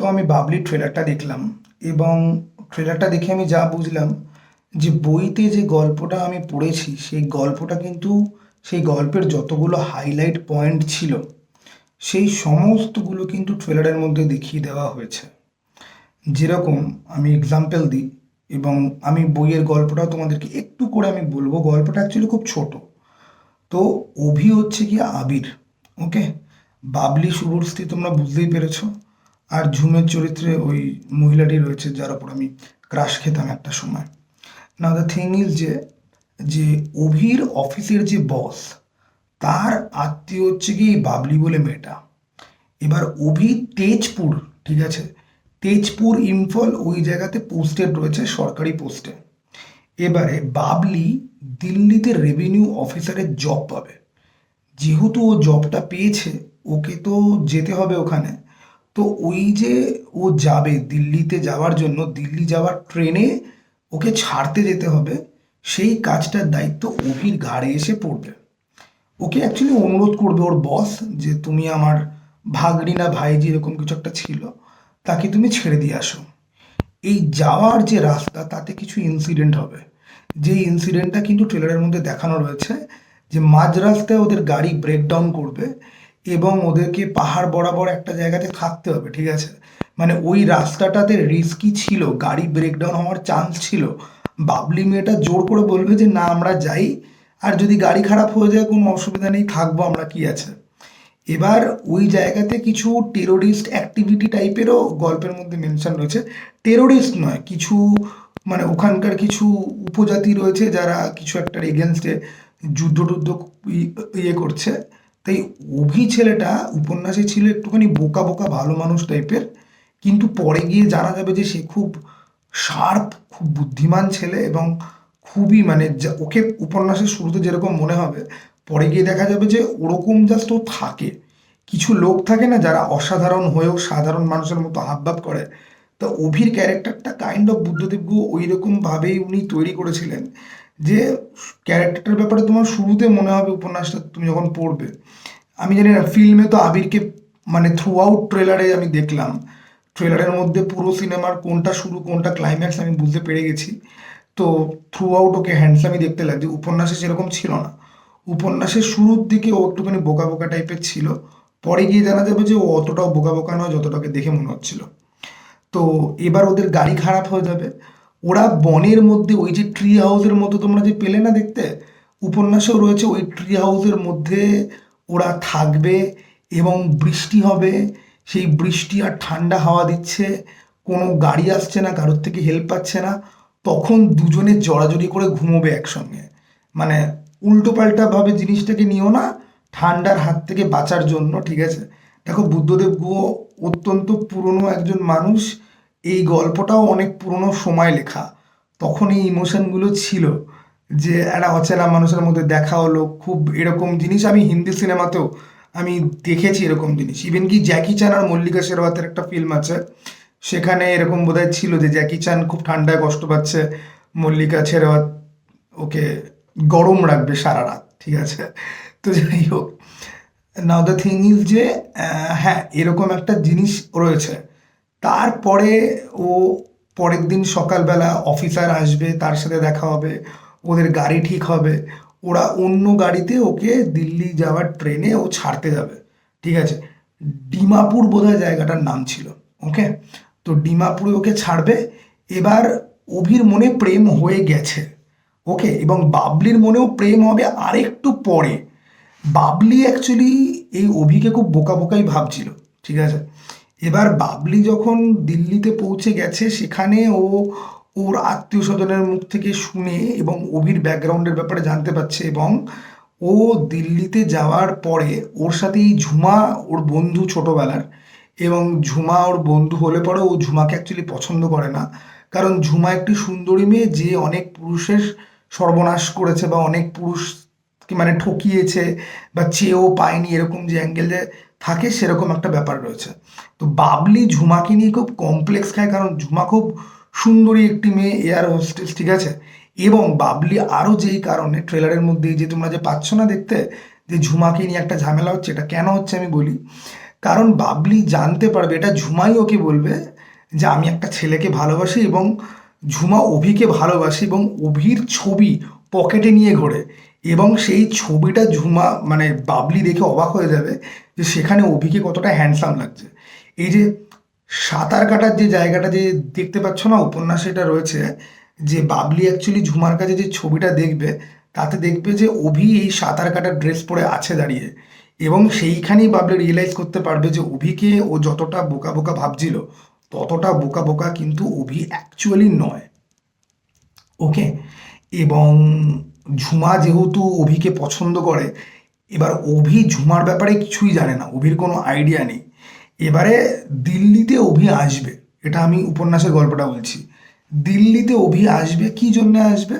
তো আমি বাবলি ট্রেলারটা দেখলাম এবং ট্রেলারটা দেখে আমি যা বুঝলাম যে বইতে যে গল্পটা আমি পড়েছি, সেই গল্পটা কিন্তু সেই গল্পের যতগুলো হাইলাইট পয়েন্ট ছিল, সেই সমস্তগুলো কিন্তু ট্রেলারের মধ্যে দেখিয়ে দেওয়া হয়েছে। যেরকম আমি এক্সাম্পল দিই এবং আমি বইয়ের গল্পটাও তোমাদেরকে একটু করে আমি বলব, গল্পটা অ্যাকচুয়ালি খুব ছোট। তো অভি হচ্ছে কি আবির ওকে বাবলি শুভশ্রী তোমরা বুঝতেই পেরেছ। আর ঝুমের চরিত্রে ওই মহিলাটি রয়েছে, যার ওপর আমি ক্রাশ খেতাম একটা সময়। না দ্য থিং ইজ যে যে অভির অফিসের যে বস তার আত্মীয় হচ্ছে কি বাবলি বলে মেয়েটা। এবার অভি তেজপুর, ঠিক আছে? তেজপুর ইম্ফল ওই জায়গাতে পোস্টেড রয়েছে, সরকারি পোস্টে এবারে বাবলি দিল্লিতে রেভিনিউ অফিসারের জব পাবে। যেহেতু ও জবটা পেয়েছে, ওকে তো যেতে হবে ওখানে। তো ওই যে ও যাবে দিল্লিতে যাওয়ার জন্য, দিল্লি যাওয়ার ট্রেনে ওকে ছাড়তে যেতে হবে, সেই কাজটার দায়িত্ব অভির ঘাড়ে এসে পড়বে। ওকে অ্যাকচুয়ালি অনুরোধ করবে ওর বস যে তুমি আমার ভাগ্নি না ভাইজি এরকম কিছু একটা ছিল, তাকে তুমি ছেড়ে দিয়ে আসো। এই যাওয়ার যে রাস্তা, তাতে কিছু ইনসিডেন্ট হবে। যে ইনসিডেন্টটা কিন্তু ট্রেলারের মধ্যে দেখানো রয়েছে যে মাঝ রাস্তায় ওদের গাড়ি ব্রেকডাউন করবে এবং ওদেরকে পাহাড় বরাবর একটা জায়গাতে থাকতে হবে, ঠিক আছে? মানে ওই রাস্তাটাতে রিস্কি ছিল, গাড়ি ব্রেকডাউন হওয়ার চান্স ছিল। বাবলি মেয়েটা জোর করে বলবে যে, না, আমরা যাই। আর যদি গাড়ি খারাপ হয়ে যায়, কোনো অসুবিধা নেই, থাকব আমরা, কি আছে? এবার ওই জায়গাতে কিছু টেরোরিস্ট অ্যাক্টিভিটি টাইপেরও গল্পের মধ্যে মেনশন রয়েছে। টেরোরিস্ট নয়, কিছু মানে ওখানকার কিছু উপজাতি রয়েছে যারা কিছু একটার এগেনস্টে যুদ্ধ টুদ্ধ ইয়ে করছে। তাই অভি ছেলেটা উপন্যাসে ছিল একটুখানি বোকা বোকা ভালো মানুষ টাইপের, কিন্তু পরে গিয়ে জানা যাবে যে সে খুব শার্প, খুব বুদ্ধিমান ছেলে এবং খুবই মানে ওকে উপন্যাসের শুরুতে যেরকম মনে হবে, পরে গিয়ে দেখা যাবে যে ওরকম জাস্ট ও থাকে। কিছু লোক থাকে না যারা অসাধারণ হয়েও সাধারণ মানুষের মতো হাবভাব করে। তো অভির ক্যারেক্টারটা কাইন্ড অফ বুদ্ধদেব গুহ ওই রকম ভাবেই উনি তৈরি করেছিলেন। যে ক্যারেক্টারটার ব্যাপারে তোমার শুরুতে মনে হবে উপন্যাসটা তুমি যখন পড়বে, আমি জানি না ফিল্মে তো আবিরকে মানে থ্রু আউট ট্রেলারে আমি দেখলাম। ট্রেলারের মধ্যে পুরো সিনেমার কোনটা শুরু, কোনটা ক্লাইম্যাক্স আমি বুঝতে পেরে গেছি। তো থ্রু আউট ওকে হ্যান্ডসামই দেখতে লাগছে, উপন্যাসে সেরকম ছিল না। উপন্যাসের শুরুর দিকে ও একটুখানি বোকা বোকা টাইপের ছিল, পরে গিয়ে জানা যাবে যে ও অতটাও বোকা বোকা নয় যতটাকে দেখে মনে হচ্ছিল। তো এবার ওদের গাড়ি খারাপ হয়ে যাবে ওরা বনের মধ্যে, ওই যে ট্রি হাউসের মতো তোমরা যে পেলে না দেখতে? উপন্যাসেও রয়েছে ওই ট্রি হাউসের মধ্যে ওরা থাকবে এবং বৃষ্টি হবে। সেই বৃষ্টি আর ঠান্ডা হাওয়া দিচ্ছে, কোনো গাড়ি আসছে না, কারোর থেকে হেল্প পাচ্ছে না। তখন দুজনে জড়াজড়ি করে ঘুমোবে একসঙ্গে। মানে উল্টো ভাবে জিনিসটাকে নিও না, ঠান্ডার হাত থেকে বাঁচার জন্য, ঠিক আছে? দেখো বুদ্ধদেব গুহ অত্যন্ত পুরনো একজন মানুষ। এই গল্পটাও অনেক পুরনো সময় লেখা। তখন এই ইমোশনগুলো ছিল যে একটা অচেনা মানুষের মধ্যে দেখা হলো, খুব এরকম জিনিস আমি হিন্দি সিনেমাতেও আমি দেখেছি এরকম জিনিস। ইভেন কি জ্যাকি চান আর মল্লিকা শেরওয়াতের একটা ফিল্ম আছে, সেখানে এরকম বোধহয় ছিল যে জ্যাকি চান খুব ঠান্ডায় কষ্ট পাচ্ছে, মল্লিকা শেরওয়াত ওকে গরম রাখবে সারা রাত, ঠিক আছে? তো যাই হোক নাও দ্য থিং ইজ যে হ্যাঁ এরকম একটা জিনিস রয়েছে। তারপরে ও পরের দিন সকালবেলা অফিসার আসবে, তার সাথে দেখা হবে, ওদের গাড়ি ঠিক হবে, ওরা অন্য গাড়িতে ওকে দিল্লি যাওয়ার ট্রেনে ও ছাড়তে যাবে, ঠিক আছে? ডিমাপুর বোধহয় জায়গাটার নাম ছিল ওকে তো ডিমাপুরে ওকে ছাড়বে, এবার অভির মনে প্রেম হয়ে গেছে ওকে এবং বাবলির মনেও প্রেম হবে আরেকটু পরে। বাবলি অ্যাকচুয়ালি এই অভিকে খুব বোকা বোকাই ভাবছিল, ঠিক আছে? এবার বাবলি যখন দিল্লিতে পৌঁছে গেছে, সেখানে ও ওর আত্মীয় স্বজনের মুখ থেকে শুনে এবং অভির ব্যাকগ্রাউন্ডের ব্যাপারে জানতে পারছে এবং ও দিল্লিতে যাওয়ার পরে ওর সাথেই ঝুমা, ওর বন্ধু ছোটবেলার এবং ঝুমা ওর বন্ধু হলে পরে ও ঝুমাকে অ্যাকচুয়ালি পছন্দ করে না। কারণ ঝুমা একটি সুন্দরী মেয়ে যে অনেক পুরুষের সর্বনাশ করেছে বা অনেক পুরুষকে মানে ঠকিয়েছে বা চেয়েও পায়নি এরকম যে অ্যাঙ্গেলে থাকে সেরকম একটা ব্যাপার রয়েছে। তো বাবলি ঝুমাকে নিয়ে খুব কমপ্লেক্স খায়, কারণ ঝুমা খুব সুন্দরী একটি মেয়ে, এয়ার হোস্টেস ঠিক আছে? এবং বাবলি আরও যেই কারণে ট্রেলারের মধ্যে যে তোমরা যে পাচ্ছ না দেখতে, যে ঝুমাকে নিয়ে একটা ঝামেলা হচ্ছে, এটা কেন হচ্ছে আমি বলি? কারণ বাবলি জানতে পারবে, এটা ঝুমাই ওকে বলবে যে আমি একটা ছেলেকে ভালোবাসি এবং ঝুমা অভিকে ভালোবাসি এবং অভির ছবি পকেটে নিয়ে ঘোরে। এবং সেই ছবিটা ঝুমা মানে বাবলি দেখে অবাক হয়ে যাবে যে সেখানে অভিকে কতটা হ্যান্ডসাম লাগছে। এই যে সাঁতার কাটার যে জায়গাটা যে দেখতে পাচ্ছ না উপন্যাসে এটা রয়েছে, যে বাবলি অ্যাকচুয়ালি ঝুমার কাছে যে ছবিটা দেখবে, তাতে দেখবে যে অভি এই সাঁতার কাটার ড্রেস পরে আছে দাঁড়িয়ে এবং সেইখানেই বাবলি রিয়েলাইজ করতে পারবে যে অভিকে ও যতটা বোকা বোকা ভাবছিল, ততটা বোকা বোকা কিন্তু অভি অ্যাকচুয়ালি নয়। ওকে এবং ঝুমা যেহেতু অভিকে পছন্দ করে, এবার অভি ঝুমার ব্যাপারে কিছুই জানে না, অভির কোনো আইডিয়া নেই। এবারে দিল্লিতে অভি আসবে, এটা আমি উপন্যাসের গল্পটা বলছি। দিল্লিতে অভি আসবে, কি জন্য আসবে?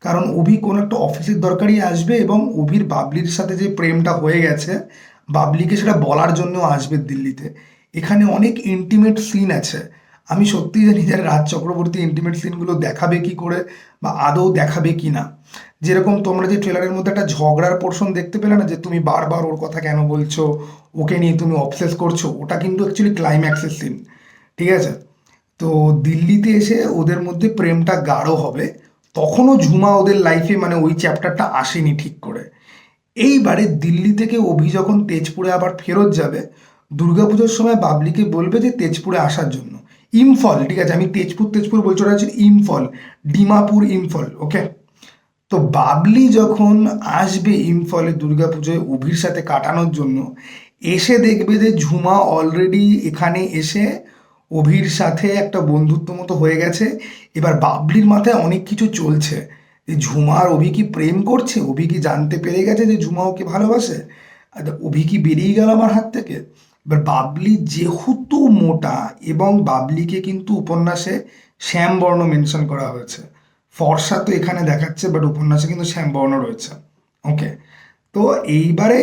কারণ অভি কোনো একটা অফিসের দরকারই আসবে এবং অভির বাবলির সাথে যে প্রেমটা হয়ে গেছে, বাবলিকে সেটা বলার জন্য আসবে দিল্লিতে। এখানে অনেক ইন্টিমেট সিন আছে। আমি সত্যি জানি যে রাজ চক্রবর্তী ইন্টিমেট সিনগুলো দেখাবে কি করে বা আদৌ দেখাবে কি না যেরকম তোমরা যে ট্রেলারের মধ্যে একটা ঝগড়ার পোর্শন দেখতে পেলে না, যে তুমি বারবার ওর কথা কেন বলছো, ওকে নিয়ে তুমি অবসেস করছ, ওটা কিন্তু অ্যাকচুয়ালি ক্লাইম্যাক্সের সিন ঠিক আছে? তো দিল্লিতে এসে ওদের মধ্যে প্রেমটা গাঢ় হবে, তখনও ঝুমা ওদের লাইফে মানে ওই চ্যাপ্টারটা আসেনি ঠিক করে। এইবারে দিল্লি থেকে অভি যখন তেজপুরে আবার ফেরত যাবে, দুর্গাপুজোর সময় বাবলিকে বলবে যে তেজপুরে আসার জন্য। ইমফল, ঠিক আছে? আমি তেজপুর তেজপুর বলছি, ওটা হচ্ছে ইমফল, ডিমাপুর ইমফল ওকে তো বাবলি যখন আসবে ইমফলে দুর্গাপুজোয় অভির সাথে কাটানোর জন্য, এসে দেখবে যে ঝুমা অলরেডি এখানে এসে অভির সাথে একটা বন্ধুত্ব মতো হয়ে গেছে। এবার বাবলির মাথায় অনেক কিছু চলছে। যে ঝুমার অভি কি প্রেম করছে? অভি কি জানতে পেরে গেছে যে ঝুমা ওকে ভালোবাসে? আর অভি কি বেরিয়ে গেল আমার হাত থেকে? এবার বাবলি যেহেতু মোটা এবং বাবলিকে কিন্তু উপন্যাসে শ্যামবর্ণ মেনশন করা হয়েছে। ফর্সা তো এখানে দেখাচ্ছে বাট উপন্যাসে কিন্তু শ্যামবর্ণ রয়েছে। ওকে তো এইবারে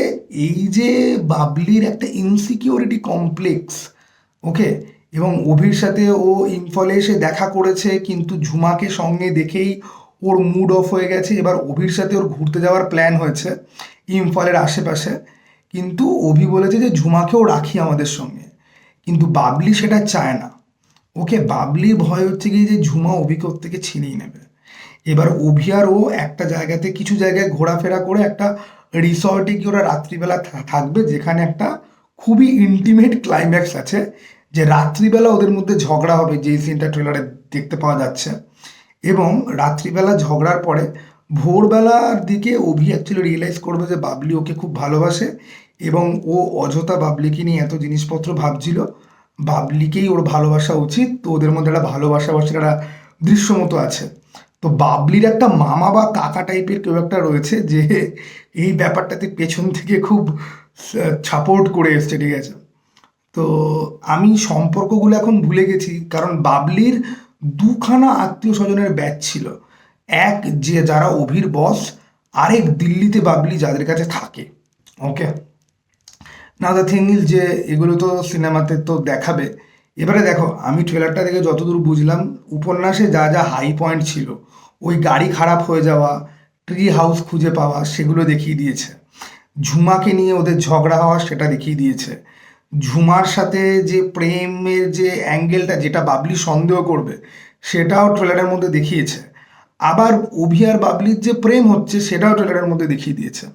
এই যে বাবলির একটা ইনসিকিউরিটি কমপ্লেক্স ওকে এবং অভির সাথে ও ইম্ফলে এসে দেখা করেছে, কিন্তু ঝুমাকে সঙ্গে দেখেই ওর মুড অফ হয়ে গেছে। এবার অভির সাথে ওর ঘুরতে যাওয়ার প্ল্যান হয়েছে ইম্ফলের আশেপাশে। কিন্তু অভি বলেছে যে ঝুমাকেও রাখি আমাদের সঙ্গে, কিন্তু বাবলি সেটা চায় না। ওকে বাবলির ভয় হচ্ছে কি যে ঝুমা অভিকে ওর থেকে ছিনিয়ে নেবে। এবার ও একটা জায়গাতে কিছু জায়গায় ঘোরাফেরা করে একটা রিসর্টে গিয়ে ওরা রাত্রিবেলা থাকবে, যেখানে একটা খুবই ইন্টিমেট ক্লাইম্যাক্স আছে, যে রাত্রিবেলা ওদের মধ্যে ঝগড়া হবে যে সিনটা ট্রেলারে দেখতে পাওয়া যাচ্ছে। এবং রাত্রিবেলা ঝগড়ার পরে ভোরবেলার দিকে অভি অ্যাকচুয়ালি রিয়েলাইজ করবে যে বাবলি ওকে খুব ভালোবাসে এবং ও অযথা বাবলিকে নিয়ে এত জিনিসপত্র ভাবছিল। বাবলিকেই ওর ভালোবাসা উচিত, তো ওদের মধ্যে একটা ভালোবাসা বাসার একটা দৃশ্য মতো আছে। তো বাবলির একটা মামা বা কাকা টাইপের কেউ একটা রয়েছে যে এই ব্যাপারটাতে পেছন থেকে খুব সাপোর্ট করে এসছে, ঠিক আছে? তো আমি সম্পর্কগুলো এখন ভুলে গেছি, কারণ বাবলির দুখানা আত্মীয় স্বজনের ব্যাচ ছিল। এক যে যারা অভির বস আরেক দিল্লিতে বাবলি যাদের কাছে থাকে ওকে না দ্য থিং ইজ যে এগুলো তো সিনেমাতে তো দেখাবে। এবারে দেখো, আমি ট্রেলারটা দেখে যতদূর বুঝলাম, উপন্যাসে যা যা হাই পয়েন্ট ছিল, ওই গাড়ি খারাপ হয়ে যাওয়া ট্রি হাউস খুঁজে পাওয়া, সেগুলো দেখিয়ে দিয়েছে। ঝুমাকে নিয়ে ওদের ঝগড়া হওয়া, সেটা দেখিয়ে দিয়েছে। ঝুমার সাথে যে প্রেমের যে অ্যাঙ্গেলটা যেটা বাবলি সন্দেহ করবে, সেটাও ট্রেলারের মধ্যে দেখিয়েছে। আবার অভি আর বাবলির যে প্রেম হচ্ছে, সেটাও ট্রেলারের মধ্যে দেখিয়ে দিয়েছে।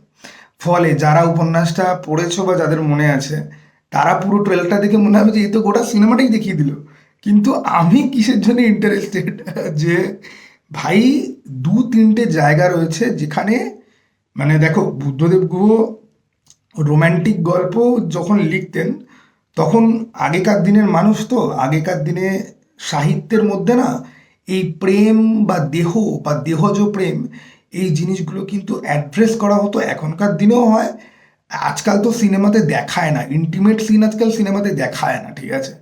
ফলে যারা উপন্যাসটা পড়েছো বা যাদের মনে আছে তারা পুরো ট্রেলারটা দেখে মনে হবে যে এই তো গোটা সিনেমাটাই দেখিয়ে দিল। কিন্তু আমি কিসের জন্য ইন্টারেস্টেড যে ভাই দু তিনটে জায়গা রয়েছে যেখানে মানে দেখো, বুদ্ধদেব গুহ রোম্যান্টিক গল্প যখন লিখতেন, তখন আগেকার দিনের মানুষ তো, আগেকার দিনে সাহিত্যের মধ্যে না, এই প্রেম বা দেহ বা দেহজ প্রেম, এই জিনিসগুলো কিন্তু অ্যাড্রেস করা হতো এখনকার দিনেও হয়। আজকাল তো সিনেমাতে দেখায় না ইন্টিমেট সিন আজকাল সিনেমাতে দেখায় না, ঠিক আছে?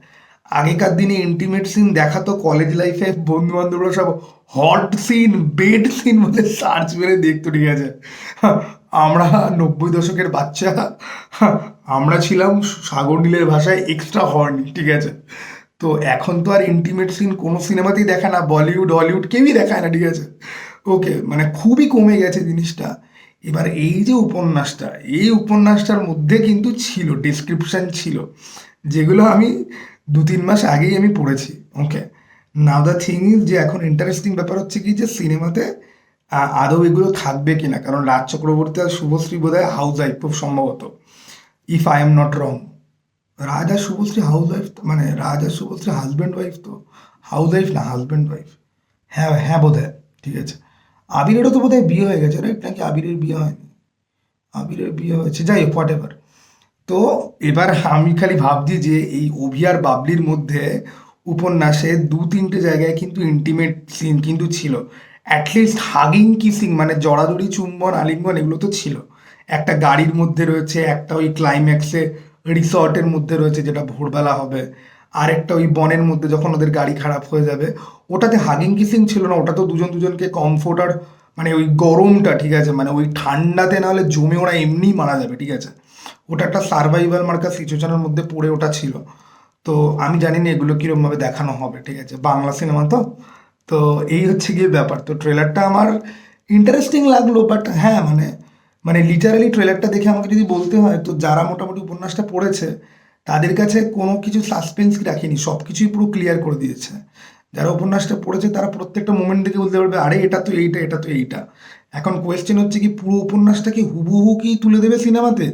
আগেকার দিনে ইন্টিমেট সিন দেখাতো কলেজ লাইফে বন্ধু বান্ধবরা সব হট সিন বেড সিন বলে সার্চ মেরে দেখতো, ঠিক আছে? আমরা নব্বই দশকের বাচ্চা, আমরা ছিলাম সাগর নীলের ভাষায় এক্সট্রা হর্নি ঠিক আছে? তো এখন তো আর ইন্টিমেট সিন কোনো সিনেমাতেই দেখায় না, বলিউড, হলিউড কেউই দেখায় না, ঠিক আছে? ওকে মানে খুবই কমে গেছে জিনিসটা। এবার এই যে উপন্যাসটা, এই উপন্যাসটার মধ্যে কিন্তু ছিল ডিসক্রিপশন ছিল, যেগুলো আমি দু তিন মাস আগেই আমি পড়েছি okay now the thing is যে এখন ইন্টারেস্টিং ব্যাপার হচ্ছে কি যে সিনেমাতে আদৌ এগুলো থাকবে কিনা? কারণ রাজ চক্রবর্তী আর শুভশ্রী বোধ হয় হাউস ওয়াইফ খুব সম্ভবত। If I am not wrong Raj R Subhashree house wife মানে রাজ আর শুভশ্রী হাজব্যান্ড ওয়াইফ তো? হাউস ওয়াইফ না হাজব্যান্ড ওয়াইফ হ্যাঁ হ্যাঁ বোধ ঠিক আছে। আবিরেরও তো বোধহয় বিয়ে হয়ে গেছে রাইট নাকি আবিরের বিয়ে হয়নি? আবিরের বিয়ে হয়েছে, যাই হোক হোয়াট এভার তো এবার আমি খালি ভাবছি যে এই অভি আর বাবলির মধ্যে উপন্যাসে দু তিনটে জায়গায় কিন্তু ইন্টিমেট সিন কিন্তু ছিল। অ্যাটলিস্ট হাগিং কিসিং মানে জড়াজড়ি, চুম্বন, আলিঙ্গন, এগুলো তো ছিল। একটা গাড়ির মধ্যে রয়েছে, একটা ওই ক্লাইম্যাক্সে রিসর্টের মধ্যে রয়েছে, যেটা ভোরবেলা হবে। আর একটা ওই বনের মধ্যে যখন ওদের গাড়ি খারাপ হয়ে যাবে, ওটাতে হাগিং কিসিং ছিল না ওটা তো দুজন দুজনকে কমফোর্ট আর মানে ওই গরমটা, ঠিক আছে? মানে ওই ঠান্ডাতে না হলে জমে ওরা এমনিই মারা যাবে, ঠিক আছে? ওটা একটা সার্ভাইভাল মার্কা সিচুয়েশনের মধ্যে পড়ে ওটা ছিল। তো আমি জানি না এগুলো কীরকমভাবে দেখানো হবে, ঠিক আছে? বাংলা সিনেমা তো? তো এই হচ্ছে গিয়ে ব্যাপার। তো ট্রেলারটা আমার ইন্টারেস্টিং লাগল বাট হ্যাঁ মানে মানে লিটারালি ট্রেলারটা দেখে আমাকে যদি বলতে হয়, তো যারা মোটামুটি উপন্যাসটা পড়েছে তাদের কাছে কোনো কিছু সাসপেন্স রাখেনি সব কিছুই পুরো ক্লিয়ার করে দিয়েছে। যারা উপন্যাসটা পড়েছে, তারা প্রত্যেকটা মোমেন্ট দেখে বলতে পারবে, আরে, এটা তো এইটা, এটা তো এইটা। এখন কোয়েশ্চেন হচ্ছে কি, পুরো উপন্যাসটা কি হুবহু কি তুলে দেবে সিনেমাতে?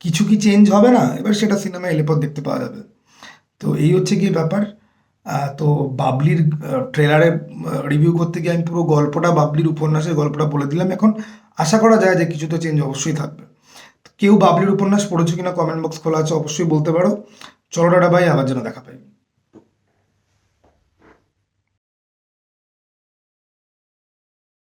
কিছু কি চেঞ্জ হবে না? এবার সেটা সিনেমা এলে পর দেখতে পাওয়া যাবে। তো এই হচ্ছে কি ব্যাপার। তো বাবলির ট্রেলারে রিভিউ করতে গিয়ে আমি পুরো গল্পটা, বাবলির উপন্যাসের গল্পটা বলে দিলাম। এখন আশা করা যায় যে কিছু তো চেঞ্জ অবশ্যই থাকবে। কেউ বাবলির উপন্যাস পড়েছো কিনা কমেন্ট বক্স খোলা আছে, অবশ্যই বলতে পারো। চলো টাটা ভাই আবার যেন দেখা পাই।